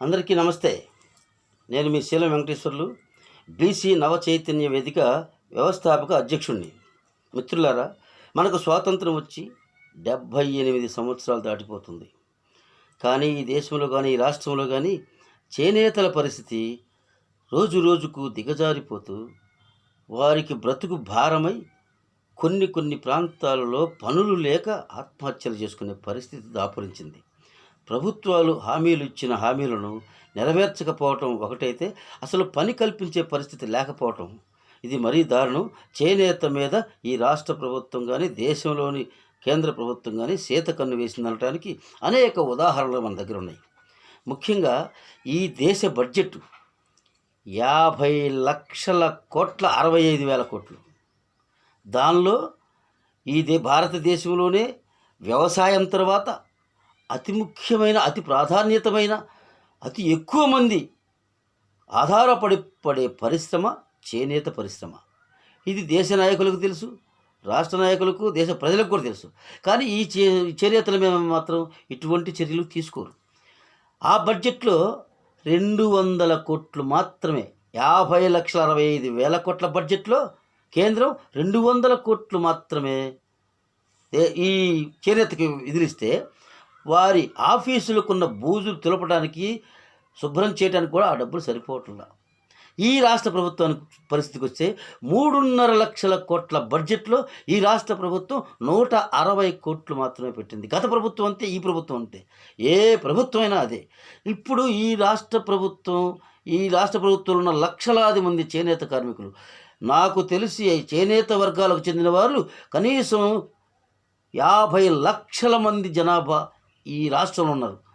అందరికీ నమస్తే. నేను మీ శీలం వెంకటేశ్వర్లు బీసీ నవ చైతన్య వేదిక వ్యవస్థాపక అధ్యక్షుణ్ణి. మిత్రులారా మనకు స్వాతంత్రం వచ్చి డెబ్భై ఎనిమిది సంవత్సరాలు దాటిపోతుంది. కానీ ఈ దేశంలో కానీ ఈ రాష్ట్రంలో కానీ చేనేతల పరిస్థితి రోజు రోజుకు దిగజారిపోతూ వారికి బ్రతుకు భారమై కొన్ని కొన్ని ప్రాంతాలలో పనులు లేక ఆత్మహత్యలు చేసుకునే పరిస్థితి దాపురించింది. ప్రభుత్వాలు హామీలు ఇచ్చిన హామీలను నెరవేర్చకపోవటం ఒకటైతే అసలు పని కల్పించే పరిస్థితి లేకపోవటం. ఇది మరీ దారుణం. చేనేత మీద ఈ రాష్ట్ర ప్రభుత్వం కానీ దేశంలోని కేంద్ర ప్రభుత్వం కానీ సీత కన్ను వేసిందనటానికి అనేక ఉదాహరణలు మన దగ్గర ఉన్నాయి ముఖ్యంగా ఈ దేశ బడ్జెట్ యాభై లక్షల కోట్ల అరవై ఐదు వేల కోట్లు. దానిలో ఈ దే భారతదేశంలోనే వ్యవసాయం తర్వాత అతి ముఖ్యమైన అతి ప్రాధాన్యతమైన అతి ఎక్కువ మంది ఆధారపడి పడే పరిశ్రమ చేనేత పరిశ్రమ. ఇది దేశ నాయకులకు తెలుసు రాష్ట్ర నాయకులకు దేశ ప్రజలకు కూడా తెలుసు. కానీ ఈ చే చేనేతల మీద మాత్రం ఇటువంటి చర్యలు తీసుకోరు. ఆ బడ్జెట్లో రెండు వందల కోట్లు మాత్రమే యాభై లక్షల అరవై ఐదు వేల కోట్ల బడ్జెట్లో కేంద్రం రెండు వందల కోట్లు మాత్రమే ఈ చేనేతకి విధిలిస్తే వారి ఆఫీసులకున్న బూజులు తులపడానికి శుభ్రం చేయడానికి కూడా ఆ డబ్బులు సరిపోవట్లా. ఈ రాష్ట్ర ప్రభుత్వానికి పరిస్థితికి వస్తే మూడున్నర లక్షల కోట్ల బడ్జెట్లో ఈ రాష్ట్ర ప్రభుత్వం నూట అరవై కోట్లు మాత్రమే పెట్టింది. గత ప్రభుత్వం అంతే ఈ ప్రభుత్వం అంతే. ఏ ప్రభుత్వమైనా అదే. ఇప్పుడు ఈ రాష్ట్ర ప్రభుత్వం ఈ రాష్ట్ర ప్రభుత్వంలో ఉన్న లక్షలాది మంది చేనేత కార్మికులు నాకు తెలిసి చేనేత వర్గాలకు చెందిన వాళ్ళు కనీసం యాభై లక్షల మంది జనాభా ఈ రాష్ట్రంలో ఉన్నారు.